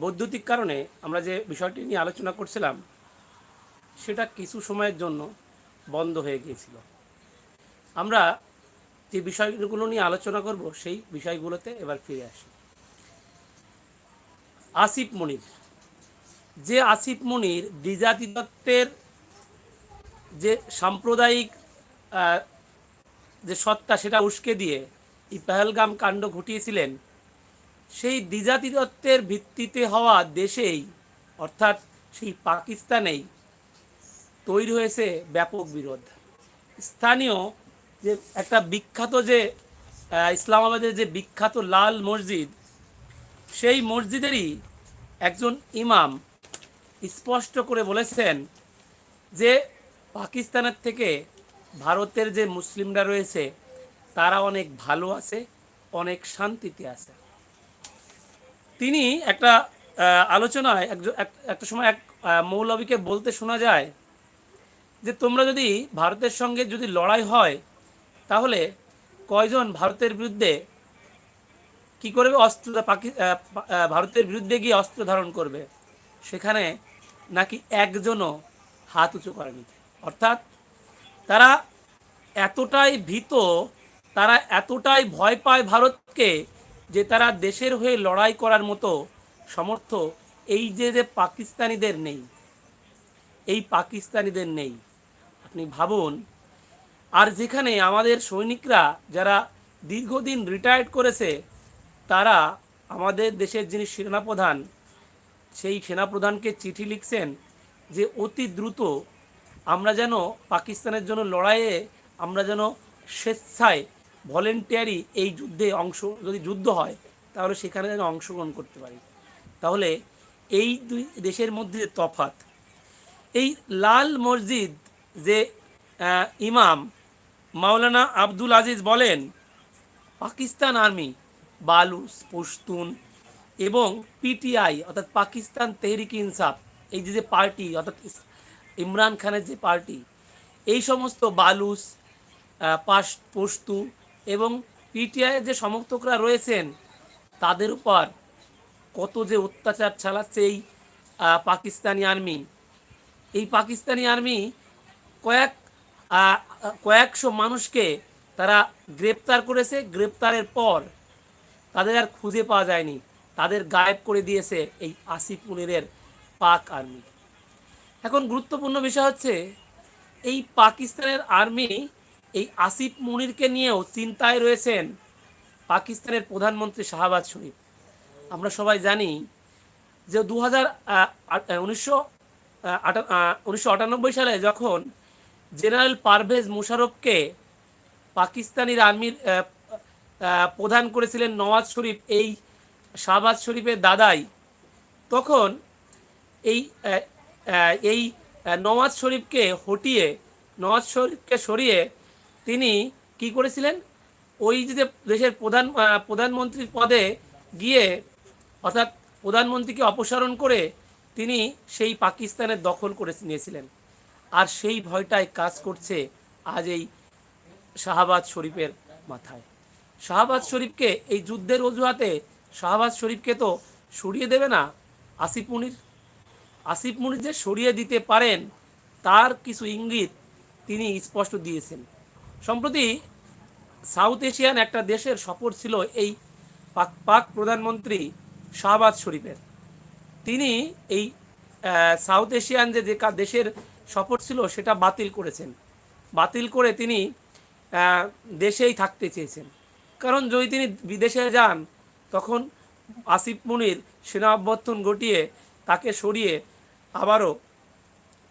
বৈদ্যুতিক কারণে আমরা যে বিষয়টি নিয়ে আলোচনা করছিলাম, সেটা কিছু সময়ের জন্য বন্ধ হয়ে গিয়েছিল। আমরা যে বিষয়গুলো নিয়ে আলোচনা করব, সেই বিষয়গুলোতে এবার ফিরে আসি। আসিফ মনির। যে আসিফ মনির দ্বিজাতি দত্তের যে সাম্প্রদায়িক যে সত্তা, সেটা উস্কে দিয়ে এই পেহেলগাম কাণ্ড ঘটিয়েছিলেন সেই দ্বিজাতি দত্তের ভিত্তিতে হওয়া দেশেই, অর্থাৎ সেই পাকিস্তানেই তৈরি হয়েছে ব্যাপক বিরোধ। স্থানীয় যে একটা বিখ্যাত যে ইসলামাবাদের যে বিখ্যাত লাল মসজিদ, সেই মসজিদেরই একজন ইমাম স্পষ্ট করে বলেছেন যে পাকিস্তানের থেকে ভারতের যে মুসলিমরা রয়েছে, তারা অনেক ভালো আছে, অনেক শান্তিতে আছে। তিনি একটা আলোচনায় একটা সময় এক মৌলবীকে বলতে শোনা যায় যে তোমরা যদি ভারতের সঙ্গে যদি লড়াই হয়, তাহলে কয়জন ভারতের বিরুদ্ধে কি করবে? অস্ত্র, পাকি ভারতের বিরুদ্ধে গিয়ে অস্ত্র ধারণ করবে। সেখানে নাকি একজনও হাত উঁচু করেনি। অর্থাৎ তারা এতটাই ভীত, তারা এতটাই ভয় পায় ভারতকে যে তারা দেশের হয়ে লড়াই করার মতো সমর্থ, এই যে যে পাকিস্তানিদের নেই, এই পাকিস্তানিদের নেই। আপনি ভাবুন, আর যেখানে আমাদের সৈনিকরা যারা দীর্ঘদিন রিটায়ার্ড করেছে, তারা আমাদের দেশের যিনি সেনাপ্রধান, সেই সেনাপ্রধানকে চিঠি লিখছেন যে, অতি দ্রুত আমরা যেন পাকিস্তানের জন্য লড়াইয়ে, আমরা যেন স্বেচ্ছায় ভলেন্টিয়ারি এই যুদ্ধে অংশ, যদি যুদ্ধ হয়, তাহলে সেখানে যেন অংশগ্রহণ করতে পারি। তাহলে এই দুই দেশের মধ্যে তফাত এই লাল মসজিদ যে ইমাম মাওলানা আব্দুল আজিজ বলেন, পাকিস্তান আর্মি বালুস পশতুন এবং পিটিআই, অর্থাৎ পাকিস্তান তেহরিক ইনসাফ, এই যে যে পার্টি, অর্থাৎ ইমরান খানের যে পার্টি, এই সমস্ত বালুস পাশ, পশতু এবং পিটিআইয়ের যে সমর্থকরা রয়েছেন, তাদের উপর কত যে অত্যাচার চালাচ্ছে এই পাকিস্তানি আর্মি। এই পাকিস্তানি আর্মি কয়েক কয়েকশো মানুষকে তারা গ্রেপ্তার করেছে। গ্রেপ্তারের পর তাদের আর খুঁজে পাওয়া যায়নি। তাদের গায়েব করে দিয়েছে এই আসিফ মুনিরের পাক আর্মি। এখন গুরুত্বপূর্ণ বিষয় হচ্ছে, এই পাকিস্তানের আর্মি এই আসিফ মুনিরকে নিয়েও চিন্তায় রয়েছেন পাকিস্তানের প্রধানমন্ত্রী শাহবাজ শরীফ। আমরা সবাই জানি যে দু হাজার সালে যখন জেনারেল পারভেজ মুশারফকে পাকিস্তানির আর্মির প্রধান করেছিলেন নওয়াজ শরীফ, এই শাহবাজ শরীফের দাদাই, তখন এই এই নওয়াজ শরীফকে হটিয়ে, নওয়াজ শরীফকে সরিয়ে তিনি কি করেছিলেন? ওই যে দেশের প্রধান প্রধানমন্ত্রীর পদে গিয়ে, অর্থাৎ প্রধানমন্ত্রীকে অপসারণ করে তিনি সেই পাকিস্তানের দখল করে নিয়েছিলেন। আর সেই ভয়টাই কাজ করছে আজ এই শাহবাজ শরীফের মাথায়। শাহবাজ শরীফকে এই যুদ্ধের অজুহাতে শাহবাজ শরীফকে তো সরিয়ে দেবে না আসিফ মুনির। আসিফ মুনির যে সরিয়ে দিতে পারেন, তার কিছু ইঙ্গিত তিনি স্পষ্ট দিয়েছেন। সম্প্রতি সাউথ এশিয়ান একটা দেশের সফর ছিল এই পাক পাক প্রধানমন্ত্রী শাহবাজ শরীফের। তিনি এই সাউথ এশিয়ান যে যে দেশের সফর ছিল সেটা বাতিল করেছেন। বাতিল করে তিনি দেশেই থাকতে চেয়েছেন। কারণ যদি তিনি বিদেশে যান, তখন আসিফ মুনির সেনা অভ্যর্থন ঘটিয়ে তাকে সরিয়ে আবারও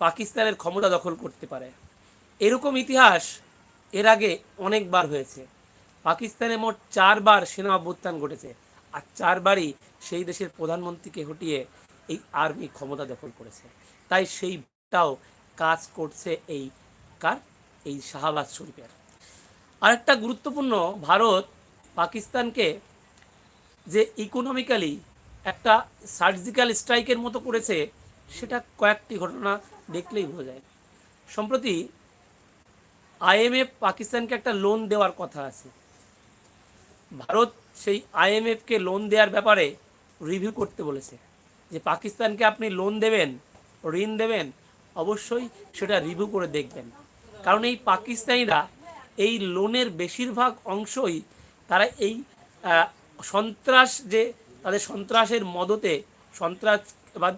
পাকিস্তানের ক্ষমতা দখল করতে পারে। এরকম ইতিহাস এর আগে অনেকবার হয়েছে। পাকিস্তানে মোট চারবার সেনা অভ্যুত্থান ঘটেছে আর চারবারই সেই দেশের প্রধানমন্ত্রীকে হটিয়ে এই আর্মি ক্ষমতা দখল করেছে। তাই সেইটাও কাজ করছে এই কার? এই শাহবাজ শরীফের। আরেকটা গুরুত্বপূর্ণ ভারত পাকিস্তানকে যে ইকোনমিক্যালি একটা সার্জিক্যাল স্ট্রাইকের মতো করেছে, সেটা কয়েকটি ঘটনা দেখলেই বোঝা যায়। সম্প্রতি আইএমএফ পাকিস্তানকে একটা লোন দেওয়ার কথা আছে। ভারত সেই আইএমএফকে লোন দেওয়ার ব্যাপারে রিভিউ করতে বলেছে যে, পাকিস্তানকে আপনি লোন দেবেন, ঋণ দেবেন, অবশ্যই সেটা রিভিউ করে দেখবেন। কারণ এই পাকিস্তানিরা এই লোনের বেশিরভাগ অংশই তারা এই সন্ত্রাস যে, তাদের সন্ত্রাসের মদতে সন্ত্রাসবাদ,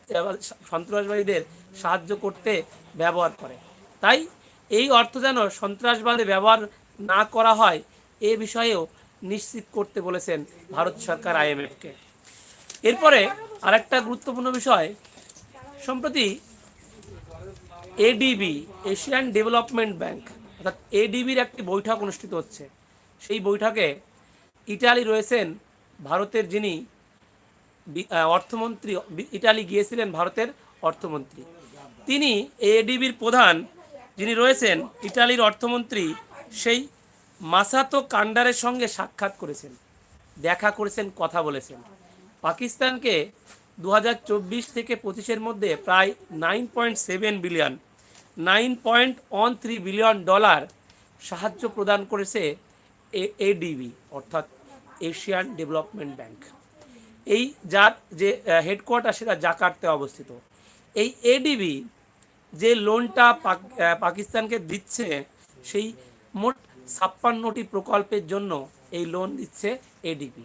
সন্ত্রাসবাদীদের সাহায্য করতে ব্যবহার করে। তাই এই অর্থ যেন সন্ত্রাসবাদে ব্যবহার না করা হয়, এ বিষয়েও নিশ্চিত করতে বলেছেন ভারত সরকার আইএমএফকে। এরপরে আরেকটা গুরুত্বপূর্ণ বিষয়, সম্প্রতি এডিবি, এশিয়ান ডেভেলপমেন্ট ব্যাংক, অর্থাৎ এডিবির একটি বৈঠক অনুষ্ঠিত হচ্ছে। সেই বৈঠকে ইটালি রয়েছেন ভারতের যিনি অর্থমন্ত্রী ইটালি গিয়েছিলেন ভারতের অর্থমন্ত্রী। তিনি এডিবির প্রধান যিনি রয়েছেন ইটালির অর্থমন্ত্রী, সেই মাসাতো কান্ডারের সঙ্গে সাক্ষাৎ করেছেন, দেখা করেছেন, কথা বলেছেন। পাকিস্তানকে দু হাজার চব্বিশ থেকে পঁচিশের মধ্যে প্রায় nine point seven billion, nine point one three billion dollar সাহায্য প্রদান করেছে এডিবি, অর্থাৎ এশিয়ান ডেভেলপমেন্ট ব্যাংক। এই যার যে হেডকোয়ার্টার সেটা জাকার্তে অবস্থিত। এই এডিবি যে লোনটা পাকিস্তানকে দিচ্ছে, সেই মোট ছাপ্পান্নটি প্রকল্পের জন্য এই লোন দিচ্ছে এডিবি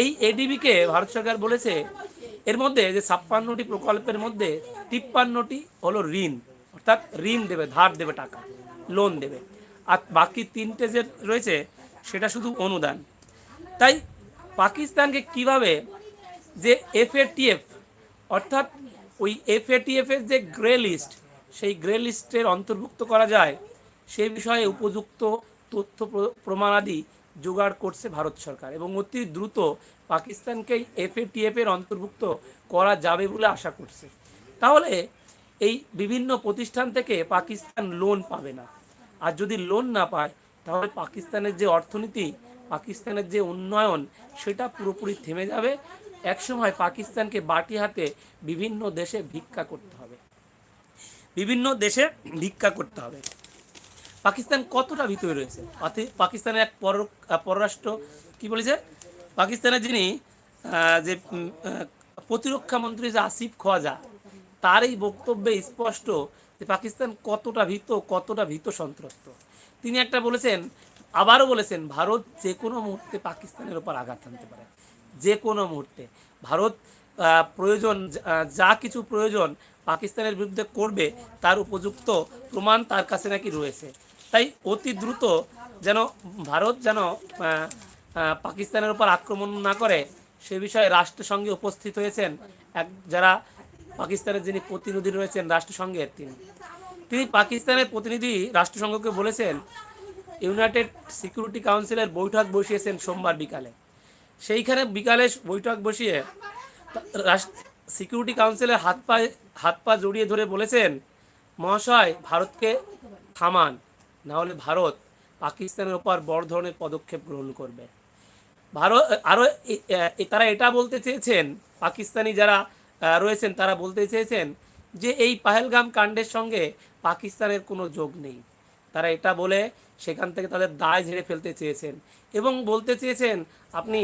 এই এডিবিকে ভারত সরকার বলেছে, এর মধ্যে যে ছাপ্পান্নটি প্রকল্পের মধ্যে তিপ্পান্নটি হলো ঋণ, অর্থাৎ ঋণ দেবে, ধার দেবে টাকা লোন দেবে। আর বাকি তিনটে যে রয়েছে, সেটা শুধু অনুদান। তাই পাকিস্তানকে কীভাবে যে এফএটিএফ অর্থাৎ ওই এফএটিএফ যে গ্রে লিস্ট সেই গ্রে লিস্টের অন্তর্ভুক্ত করা যায় সেই বিষয়ে উপযুক্ত তথ্য প্র- প্রমাণাদি জোগাড় করছে ভারত সরকার এবং অতি দ্রুত পাকিস্তানকে এফএটিএফ এর অন্তর্ভুক্ত করা যাবে বলে আশা করছে। তাহলে এই বিভিন্ন প্রতিষ্ঠান থেকে পাকিস্তান লোন পাবে না। আর যদি লোন না পায়, তাহলে পাকিস্তানের যে অর্থনীতি, পাকিস্তানের যে উন্নয়ন, সেটা পুরোপুরি থেমে যাবে একসময় পাকিস্তানকে বাটি হাতে বিভিন্ন দেশে ভিক্ষা করতে হবে। বিভিন্ন দেশে ভিক্ষা করতে হবে। পাকিস্তান কতটা ভিতরে রয়েছে? পাকিস্তানের এক পর, পররাষ্ট্র কি বলেছে? পাকিস্তানের যিনি যে প্রতিরক্ষা মন্ত্রী যে আসিফ খোয়াজা, তার এই বক্তব্যে স্পষ্ট যে পাকিস্তান কতটা ভীত কতটা ভীত সন্ত্রস্ত। তিনি একটা বলেছেন, আবারও বলেছেন, ভারত যে কোনো মুহূর্তে পাকিস্তানের ওপর আঘাত আনতে পারে। যে কোনো মুহূর্তে। ভারত প্রয়োজন যা কিছু প্রয়োজন পাকিস্তানের বিরুদ্ধে করবে, তার উপযুক্ত প্রমাণ তার কাছে নাকি রয়েছে। তাই অতি দ্রুত যেন ভারত যেন পাকিস্তানের উপর আক্রমণ না করে, সে বিষয়ে রাষ্ট্রসংঘে উপস্থিত হয়েছেন এক, যারা পাকিস্তানের যিনি প্রতিনিধি রয়েছেন রাষ্ট্রসংঘের তিনি। তিনি পাকিস্তানের প্রতিনিধি, রাষ্ট্রসংঘকে বলেছেন, ইউনাইটেড সিকিউরিটি কাউন্সিলের বৈঠক বসিয়েছেন সোমবার বিকালে। সেইখানে বিকালে বৈঠক বসিয়ে সিকিউরিটি কাউন্সিলের হাত পা হাত পা জড়িয়ে ধরে বলেছেন, মহাশয়, ভারতকে থামান না হলে ভারত পাকিস্তানের ওপর বড় ধরনের পদক্ষেপ গ্রহণ করবে। ভারত আরও তারা এটা বলতে চেয়েছেন, পাকিস্তানি যারা রয়েছেন, তারা বলতে চেয়েছেন যে, এই পাহেলগাম কাণ্ডের সঙ্গে পাকিস্তানের কোনো যোগ নেই। তারা এটা বলে সেখান থেকে তাদের দায় ঝেড়ে ফেলতে চেয়েছেন। এবং বলতে চেয়েছেন, আপনি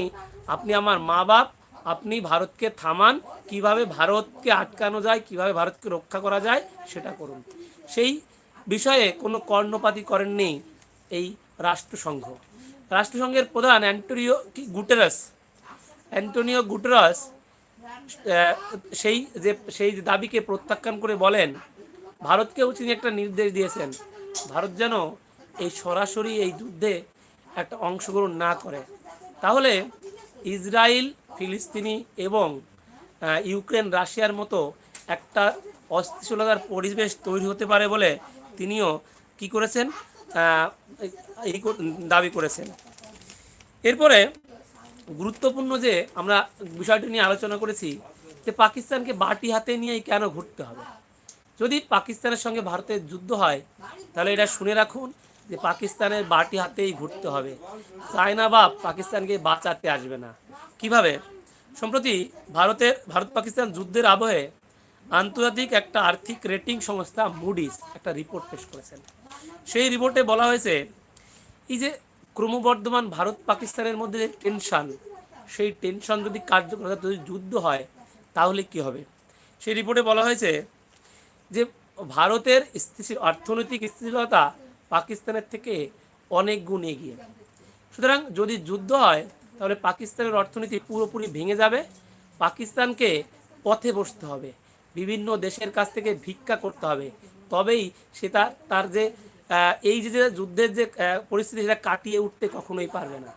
আপনি আমার মা বাপ আপনি ভারতকে থামান, কীভাবে ভারতকে আটকানো যায়, কীভাবে ভারতকে রক্ষা করা যায়, সেটা করুন। সেই বিষয়ে কোনো কর্ণপাতি করেননি এই রাষ্ট্রসংঘ। রাষ্ট্রসংঘের প্রধান অ্যান্টোনিও কি, গুটেরাস, অ্যান্টোনিও গুটেরাস সেই যে, সেই দাবিকে প্রত্যাখ্যান করে বলেন, ভারতকেও তিনি একটা নির্দেশ দিয়েছেন। ভারত যেন এই সরাসরি এই যুদ্ধে একটা অংশগ্রহণ না করে। তাহলে ইসরায়েল ফিলিস্তিনি এবং ইউক্রেন, রাশিয়ার মতো একটা অস্থিতিশীলতার পরিবেশ তৈরি হতে পারে বলে তিনিও কি করেছেন? এই দাবি করেছেন। এরপরে গুরুত্বপূর্ণ যে আমরা বিষয়টি নিয়ে আলোচনা করেছি যে পাকিস্তানকে বাটি হাতে নিয়েই কেন ঘুরতে হবে। যদি পাকিস্তানের সঙ্গে ভারতের যুদ্ধ হয়, তাহলে এটা শুনে রাখুন যে পাকিস্তানের বাটি হাতেই ঘুরতে হবে। চায়না বাপ পাকিস্তানকে বাঁচাতে আসবে না। কীভাবে? সম্প্রতি ভারতের ভারত পাকিস্তান যুদ্ধের আবহে আন্তর্জাতিক একটা আর্থিক রেটিং সংস্থা মুডিস একটা রিপোর্ট পেশ করেছেন। সেই রিপোর্টে বলা হয়েছে, এই যে ক্রমবর্ধমান ভারত পাকিস্তানের মধ্যে যে টেনশন সেই টেনশন যদি কার্যকর যদি যুদ্ধ হয়, তাহলে কি হবে? সেই রিপোর্টে বলা হয়েছে যে ভারতের স্থিতিশীল অর্থনৈতিক স্থিতিশীলতা পাকিস্তানের থেকে অনেক গুণ এগিয়ে। সুতরাং যদি যুদ্ধ হয়, তাহলে পাকিস্তানের অর্থনীতি পুরোপুরি ভেঙে যাবে। পাকিস্তানকে পথে বসতে হবে। বিভিন্ন দেশের কাছ থেকে ভিক্ষা করতে হবে। তবেই সে তার তার যে এই যে যুদ্ধের যে পরিস্থিতি, সেটা কাটিয়ে উঠতে কখনোই পারবে না।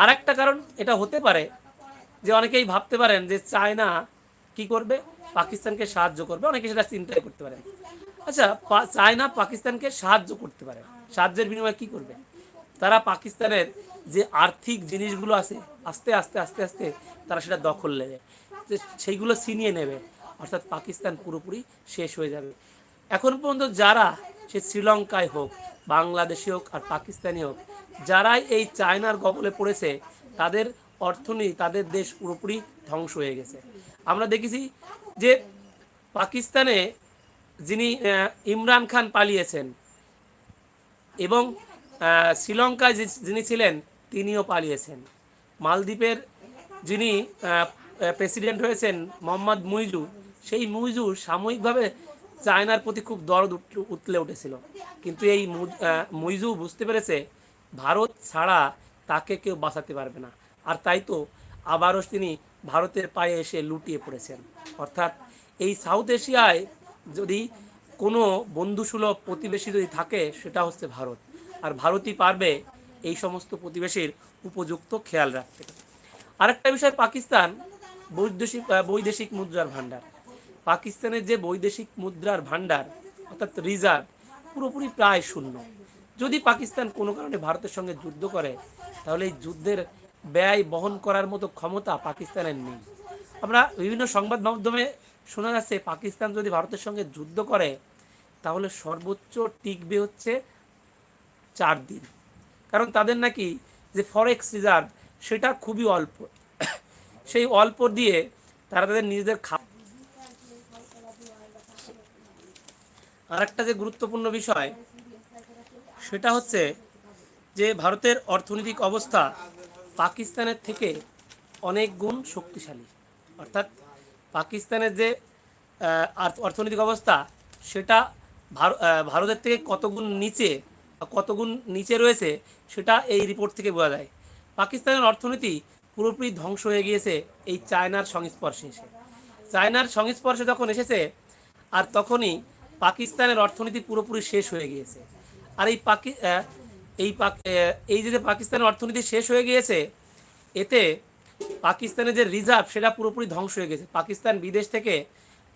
আর একটা কারণ, এটা হতে পারে যে অনেকেই ভাবতে পারেন যে চায়না কি করবে? পাকিস্তানকে সাহায্য করবে। অনেকে সেটা চিন্তাই করতে পারেন। আচ্ছা চায়না পাকিস্তানকে সাহায্য করতে পারে। সাহায্যের বিনিময়ে কি করবে? তারা পাকিস্তানের যে আর্থিক জিনিসগুলো আছে, আস্তে আস্তে আস্তে আস্তে তারা সেটা দখল নেবে। সেইগুলো ছিনিয়ে নেবে। অর্থাৎ পাকিস্তান পুরোপুরি শেষ হয়ে যাবে। এখন পর্যন্ত যারা সে শ্রীলঙ্কায় হোক, বাংলাদেশে হোক আর পাকিস্তানি হোক, যারাই এই চায়নার গবলে পড়েছে, তাদের অর্থনীতি, তাদের দেশ পুরোপুরি ধ্বংস হয়ে গেছে। আমরা দেখেছি যে পাকিস্তানে যিনি ইমরান খান পালিয়েছেন এবং শ্রীলঙ্কায় যিনি ছিলেন তিনিও পালিয়েছেন। মালদ্বীপের যিনি প্রেসিডেন্ট হয়েছেন মোহাম্মদ মুইজু, সেই মুইজু সাময়িকভাবে চায়নার প্রতি খুব দরদ উতলে উঠেছিল। কিন্তু এই মুইজু বুঝতে পেরেছে, ভারত ছাড়া তাকে কেউ বাঁচাতে পারবে না। আর তাই তো আবারও তিনি ভারতের পায়ে এসে লুটিয়ে পড়েছেন। অর্থাৎ এই সাউথ এশিয়ায় যদি কোনো বন্ধুসুলভ প্রতিবেশী যদি থাকে, সেটা হচ্ছে ভারত। আর ভারতই পারবে এই সমস্ত প্রতিবেশীর উপযুক্ত খেয়াল রাখতে। আরেকটা বিষয়, পাকিস্তান বৈদেশিক বৈদেশিক মুদ্রার ভাণ্ডার। পাকিস্তানের যে বৈদেশিক মুদ্রার ভাণ্ডার, অর্থাৎ রিজার্ভ, পুরোপুরি প্রায় শূন্য। যদি পাকিস্তান কোনো কারণে ভারতের সঙ্গে যুদ্ধ করে, তাহলে এই যুদ্ধের ব্যয় বহন করার মতো ক্ষমতা পাকিস্তানের নেই। আমরা বিভিন্ন সংবাদ মাধ্যমে শোনা যাচ্ছে, পাকিস্তান যদি ভারতের সঙ্গে যুদ্ধ করে, তাহলে সর্বোচ্চ টিকবে হচ্ছে চার দিন। কারণ তাদের নাকি যে ফরেক্স রিজার্ভ সেটা খুবই অল্প। সেই অল্প দিয়ে তারা তাদের নিজেদের খা আর একটা যে গুরুত্বপূর্ণ বিষয়, সেটা হচ্ছে যে ভারতের অর্থনৈতিক অবস্থা পাকিস্তানের থেকে অনেক গুণ শক্তিশালী। অর্থাৎ পাকিস্তানের যে অর্থনৈতিক অবস্থা, সেটা ভারতের থেকে কত গুণ নিচে বা কত গুণ নিচে রয়েছে, সেটা এই রিপোর্ট থেকে বোঝা যায়। পাকিস্তানের অর্থনীতি পুরোপুরি ধ্বংস হয়ে গিয়েছে এই চায়নার সংস্পর্শে এসে। চায়নার সংস্পর্শে যখন এসেছে, আর তখনই পাকিস্তানের অর্থনীতি পুরোপুরি শেষ হয়ে গিয়েছে। আর এই পাকি এই এই যে পাকিস্তানের অর্থনীতি শেষ হয়ে গিয়েছে, এতে পাকিস্তানের যে রিজার্ভ সেটা পুরোপুরি ধ্বংস হয়ে গেছে। পাকিস্তান বিদেশ থেকে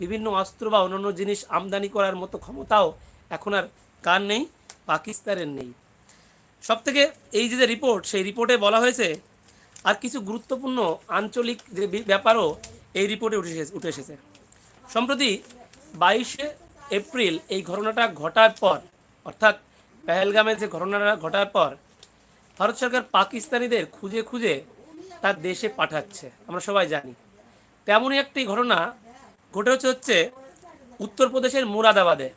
বিভিন্ন অস্ত্র বা অন্যান্য জিনিস আমদানি করার মতো ক্ষমতাও এখন আর কার নেই? পাকিস্তানের নেই। সব থেকে এই যে রিপোর্ট, সেই রিপোর্টে বলা হয়েছে, আর কিছু গুরুত্বপূর্ণ আঞ্চলিক যে ব্যাপারও এই রিপোর্টে উঠে উঠে এসেছে। সম্প্রতি বাইশে এপ্রিল এই ঘটনাটা ঘটার পর, অর্থাৎ পেহেলগামের যে ঘটনাটা ঘটার পর ভারত সরকার পাকিস্তানিদের খুঁজে খুঁজে তার দেশে পাঠাচ্ছে আমরা সবাই জানি। তেমনই একটি ঘটনা ঘটে হচ্ছে উত্তরপ্রদেশের মুরাদাবাদে।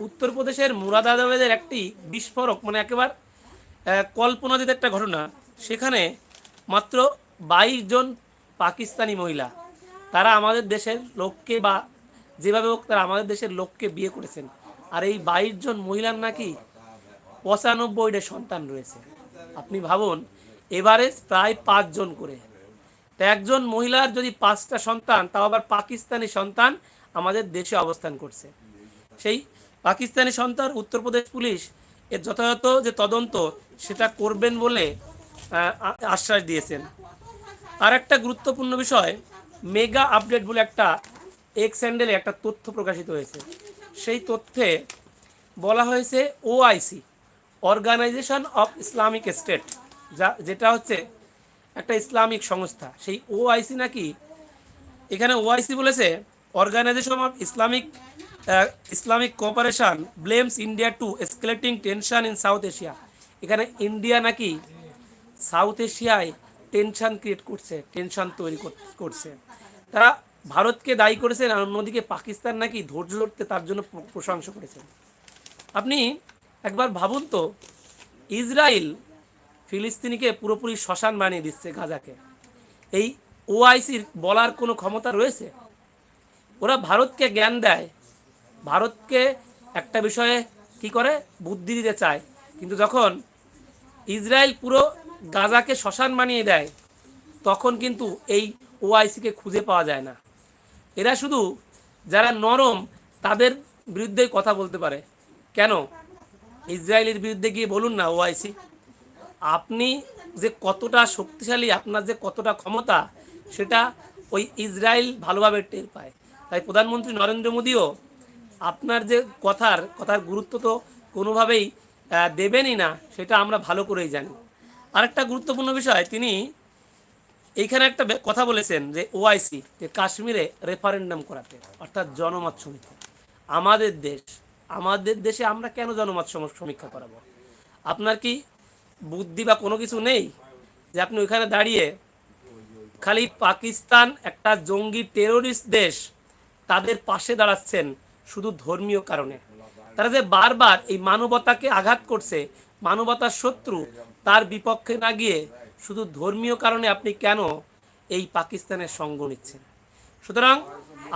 উত্তরপ্রদেশের মুরাদাবাদের একটি বিস্ফোরক মানে একেবারে আহ, কল্পনাতীত একটা ঘটনা। সেখানে মাত্র বাইশ জন পাকিস্তানি মহিলা তারা আমাদের দেশের লোককে বা যেভাবে হোক তারা আমাদের দেশের লোককে বিয়ে করেছেন। আর এই বাইশ জন মহিলার নাকি পঁচানব্বইটা সন্তান রয়েছে। আপনি ভাবুন এভারেজ প্রায় পাঁচজন করে। তা একজন মহিলার যদি পাঁচটা সন্তান, তাও আবার পাকিস্তানি সন্তান আমাদের দেশে অবস্থান করছে। সেই পাকিস্তানি সন্তান উত্তরপ্রদেশ পুলিশ এর যথাযথ যে তদন্ত, সেটা করবেন বলে আশ্বাস দিয়েছেন। আর একটা গুরুত্বপূর্ণ বিষয়, মেগা আপডেট বলে একটা এক্স হ্যান্ডেলে একটা তথ্য প্রকাশিত হয়েছে। সেই তথ্যে বলা হয়েছে OIC organisation of Islamic state যা, যেটা হচ্ছে একটা ইসলামিক সংস্থা। সেই ওআইসি নাকি, এখানে ওআইসি বলেছে organisation of Islamic Islamic cooperation blames India to escalating tension in South Asia এখানে ইন্ডিয়া নাকি সাউথ এশিয়ায় টেনশন ক্রিয়েট করছে টেনশন তৈরি কর- করছে। তারা ভারতকে দায়ী করেছেন আর অন্যদিকে পাকিস্তান নাকি ধৈর্য ধরতে তার জন্য প্রশংসা করেছেন আপনি একবার ভাবুন তো, ইসরায়েল ফিলিস্তিনিকে পুরোপুরি শ্মশান বানিয়ে দিচ্ছে গাজাকে। এই ওআইসির বলার কোনো ক্ষমতা রয়েছে? ওরা ভারতকে জ্ঞান দেয়। ভারতকে একটা বিষয়ে কি করে? বুদ্ধি দিতে চায়। কিন্তু যখন ইসরায়েল পুরো গাজাকে শ্মশান বানিয়ে দেয়, তখন কিন্তু এই ওআইসিকে খুঁজে পাওয়া যায় না। এরা শুধু যারা নরম, তাদের বিরুদ্ধেই কথা বলতে পারে। কেন? ইসরায়েলের বিরুদ্ধে গিয়ে বলুন না, ওআইসি। আপনি যে কতটা শক্তিশালী, আপনার যে কতটা ক্ষমতা, সেটা ওই ইসরায়েল ভালোভাবে টের পায়। তাই প্রধানমন্ত্রী নরেন্দ্র মোদীও আপনার যে কথার কথার গুরুত্ব তো কোনোভাবেই দেবেনই না, সেটা আমরা ভালো করেই জানি। আরেকটা গুরুত্বপূর্ণ বিষয়, তিনি এইখানে একটা কথা বলেছেন যে ওআইসি, যে কাশ্মীরে রেফারেন্ডাম করাতে, অর্থাৎ জনমত সমীক্ষা আমাদের দেশ আমাদের দেশে আমরা কেন জনমত সমীক্ষা করাবো? আপনার কি বুদ্ধি বা কোনো কিছু নেই যে আপনি ওইখানে দাঁড়িয়ে খালি পাকিস্তান একটা জঙ্গি টেরোরিস্ট দেশ তাদের পাশে দাঁড়াচ্ছেন শুধু ধর্মীয় কারণে? তারা যে বারবার এই মানবতাকে আঘাত করছে, মানবতার শত্রু তার বিপক্ষে না গিয়ে শুধু ধর্মীয় কারণে আপনি কেন এই পাকিস্তানের সঙ্গ নিচ্ছেন? সুতরাং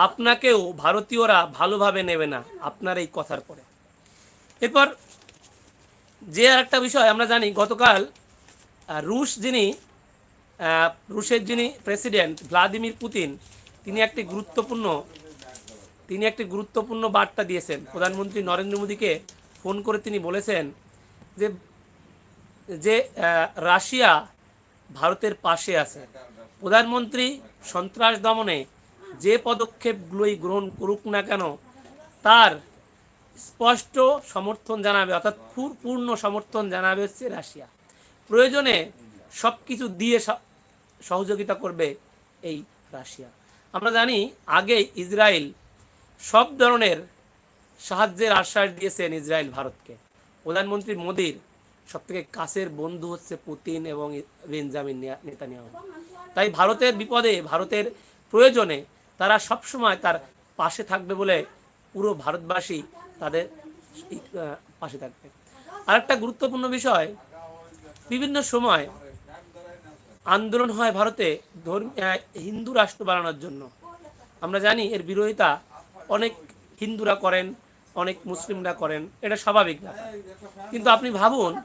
আপনাকেও ভারতীয়রা ভালোভাবে নেবে না আপনার এই কথার পরে। এরপর যে আর একটা বিষয় আমরা জানি, গতকাল রুশ যিনি রুশের যিনি প্রেসিডেন্ট ভ্লাদিমির পুতিন, তিনি একটি গুরুত্বপূর্ণ, তিনি একটি গুরুত্বপূর্ণ বার্তা দিয়েছেন। প্রধানমন্ত্রী নরেন্দ্র মোদীকে ফোন করে তিনি বলেছেন যে যে রাশিয়া ভারতের পাশে আছে। প্রধানমন্ত্রী সন্ত্রাস দমনে যে পদক্ষেপগুলোই গ্রহণ করুক না কেন, তার স্পষ্ট সমর্থন জানাবে, অর্থাৎ পূর- পূর্ণ সমর্থন জানাবে হচ্ছে রাশিয়া। প্রয়োজনে সব কিছু দিয়ে সহযোগিতা করবে এই রাশিয়া। আমরা জানি আগে ইসরায়েল সব ধরনের সাহায্যের আশ্বাস দিয়েছেন ইসরায়েল ভারতকে। প্রধানমন্ত্রী মোদীর সবথেকে কাছের বন্ধু হচ্ছে পুতিন এবং বেঞ্জামিন নেয়া- নেতানিয়াহু। তাই ভারতের বিপদে, ভারতের প্রয়োজনে তারা সবসময় তার পাশে থাকবে বলে পুরো ভারতবাসী তাদের পাশে থাকবে। আরেকটা গুরুত্বপূর্ণ বিষয়, বিভিন্ন সময় আন্দোলন হয় ভারতে ধর্ম হিন্দু রাষ্ট্র বানানোর জন্য। আমরা জানি এর বিরোধিতা অনেক হিন্দুরা করেন, অনেক মুসলিমরা করেন, এটা স্বাভাবিক ব্যাপার। কিন্তু আপনি ভাবুন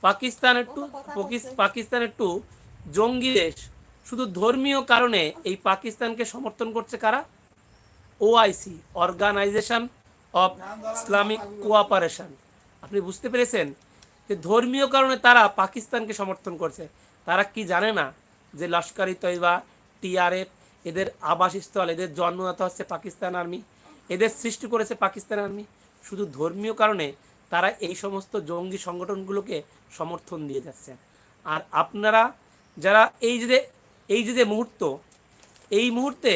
পাকিস্তান একটু পকিস- পাকিস্তান একটু জঙ্গি দেশ শুধু ধর্মীয় কারণে এই পাকিস্তানকে সমর্থন করছে কারা? OIC organisation of Islamic cooperation আপনি বুঝতে পেরেছেন যে ধর্মীয় কারণে তারা পাকিস্তানকে সমর্থন করছে। তারা কি জানে না যে লস্করি তৈবা টিআরএফ এদের আবাসস্থল, এদের জন্মদাতা হচ্ছে পাকিস্তান আর্মি, এদের সৃষ্টি করেছে পাকিস্তান আর্মি। শুধু ধর্মীয় কারণে তারা এই সমস্ত জঙ্গি সংগঠনগুলোকে সমর্থন দিয়ে যাচ্ছে আর আপনারা যারা এই যে এই যে যে মুহূর্ত এই মুহূর্তে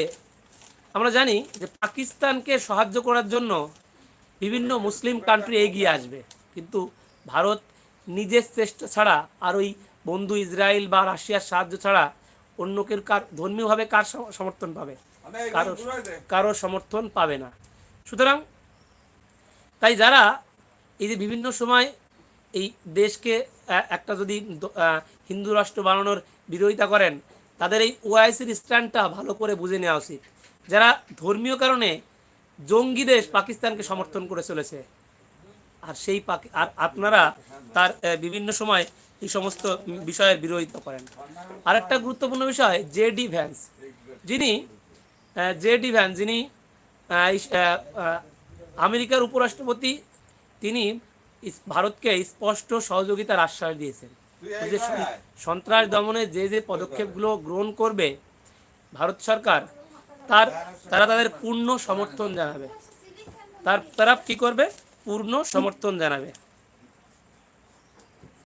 আমরা জানি যে পাকিস্তানকে সাহায্য করার জন্য বিভিন্ন মুসলিম কান্ট্রি এগিয়ে আসবে। কিন্তু ভারত নিজের চেষ্টা ছাড়া আর ওই বন্ধু ইসরায়েল বা রাশিয়ার সাহায্য ছাড়া অন্য কেউ কার ধর্মীয়ভাবে কার সমর্থন পাবে? কারও কারও সমর্থন পাবে না। সুতরাং তাই যারা এই যে বিভিন্ন সময় এই দেশকে একটা যদি হিন্দু রাষ্ট্র বানানোর বিরোধিতা করেন তাদের এই ওআইসির স্ট্যান্ডটা ভালো করে বুঝে নেওয়া উচিত। যারা ধর্মীয় কারণে জঙ্গি দেশ পাকিস্তানকে সমর্থন করে চলেছে, আর সেই আর আপনারা তার বিভিন্ন সময় এই সমস্ত বিষয়ের বিরোধিতা করেন। আরেকটা গুরুত্বপূর্ণ বিষয় জে ডি ভ্যান্স। যিনি জে ডি ভ্যান্স, যিনি আমেরিকার উপরাষ্ট্রপতি, তিনি ভারতকে স্পষ্ট সহযোগিতার আশ্বাস দিয়েছেন। যে সন্ত্রাস দমনে যে যে পদক্ষেপগুলো গ্রহণ করবে ভারত সরকার তার তারা তাদের পূর্ণ সমর্থন জানাবে। তার তারা কি করবে? পূর্ণ সমর্থন জানাবে।